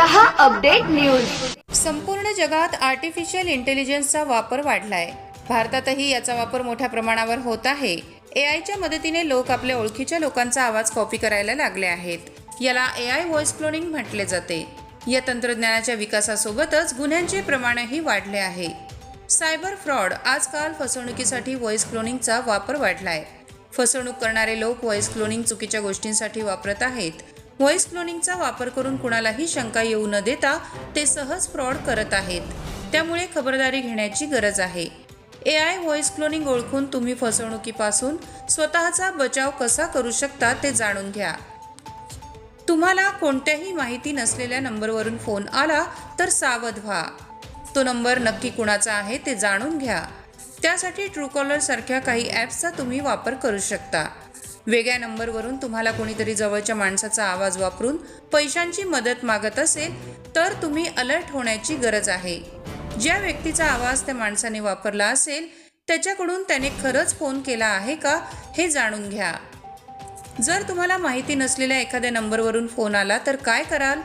News. संपूर्ण जगात artificial इंटेलिजन्सचा वापर वाढलाय. भारतातही याचा वापर मोठ्या प्रमाणावर होत आहे. ए आयच्या मदतीने लोक आपल्या ओळखीच्या लोकांचा आवाज कॉपी करायला लागले आहेत. याला ए आय व्हॉइस क्लोनिंग म्हटले जाते. या तंत्रज्ञानाच्या विकासासोबतच गुन्ह्यांचे प्रमाणही वाढले आहे. सायबर फ्रॉड आजकाल फसवणुकीसाठी व्हॉइस क्लोनिंगचा वापर वाढलाय. फसवणूक करणारे लोक व्हॉइस क्लोनिंग चुकीच्या गोष्टींसाठी वापरत आहेत. व्हॉइस क्लोनिंगचा वापर करून कुणालाही शंका येऊ न देता ते सहज फ्रॉड करत आहेत. त्यामुळे खबरदारी घेण्याची गरज आहे. ए आय व्हॉइस क्लोनिंग ओळखून तुम्ही फसवणुकीपासून स्वतःचा बचाव कसा करू शकता ते जाणून घ्या. तुम्हाला कोणत्याही माहिती नसलेल्या नंबरवरून फोन आला तर सावध व्हा. तो नंबर नक्की कुणाचा आहे ते जाणून घ्या. त्यासाठी ट्रूकॉलर सारख्या काही ॲप्सचा तुम्ही वापर करू शकता. वेगळ्या नंबरवरून तुम्हाला कोणीतरी जवळच्या माणसाचा आवाज वापरून पैशांची मदत मागत असेल तर तुम्ही अलर्ट होण्याची गरज आहे. ज्या व्यक्तीचा आवाज त्या माणसाने वापरला असेल त्याच्याकडून त्याने खरंच फोन केला आहे का हे जाणून घ्या. जर तुम्हाला माहिती नसलेल्या एखाद्या नंबरवरून फोन आला तर काय कराल?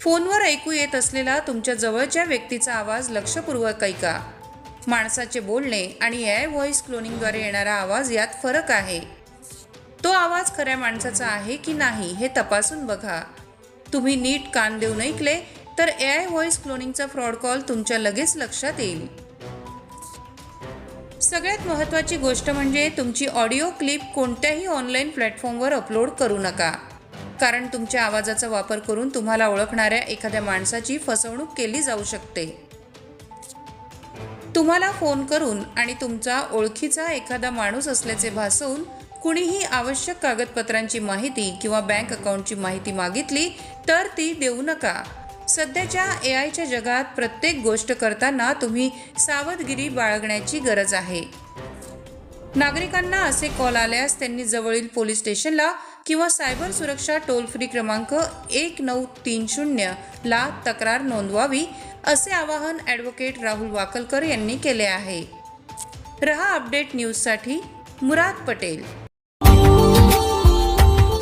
फोनवर ऐकू येत असलेला तुमच्या जवळच्या व्यक्तीचा आवाज लक्षपूर्वक ऐका. माणसाचे बोलणे आणि ए आय व्हॉइस क्लोनिंगद्वारे येणारा आवाज यात फरक आहे. तो आवाज खऱ्या माणसाचा आहे की नाही हे तपासून बघा. तुम्ही नीट कान देऊन ऐकले तर ए आय व्हॉइस क्लोनिंगचा फ्रॉड कॉल तुमच्या लगेच लक्षात येईल. सगळ्यात महत्त्वाची गोष्ट म्हणजे तुमची ऑडिओ क्लिप कोणत्याही ऑनलाईन प्लॅटफॉर्मवर अपलोड करू नका. कारण तुमच्या आवाजाचा वापर करून तुम्हाला ओळखणाऱ्या एखाद्या माणसाची फसवणूक केली जाऊ शकते. तुम्हाला फोन करून आणि तुमचा ओळखीचा एखादा माणूस असल्याचे भासवून कुणीही आवश्यक कागदपत्रांची माहिती किंवा बँक अकाउंटची माहिती मागितली तर ती देऊ नका. सध्याच्या ए आयच्या जगात प्रत्येक गोष्ट करताना तुम्ही सावधगिरी बाळगण्याची गरज आहे. नागरिकांना असे कॉल आल्यास त्यांनी जवळील पोलीस स्टेशनला किंवा सायबर सुरक्षा टोल फ्री क्रमांक एक नऊ तीन शून्य ला तक्रार नोंदवावी असे आवाहन ॲडव्होकेट राहुल वाकलकर यांनी केले आहे. रहा अपडेट न्यूजसाठी मुराद पटेल.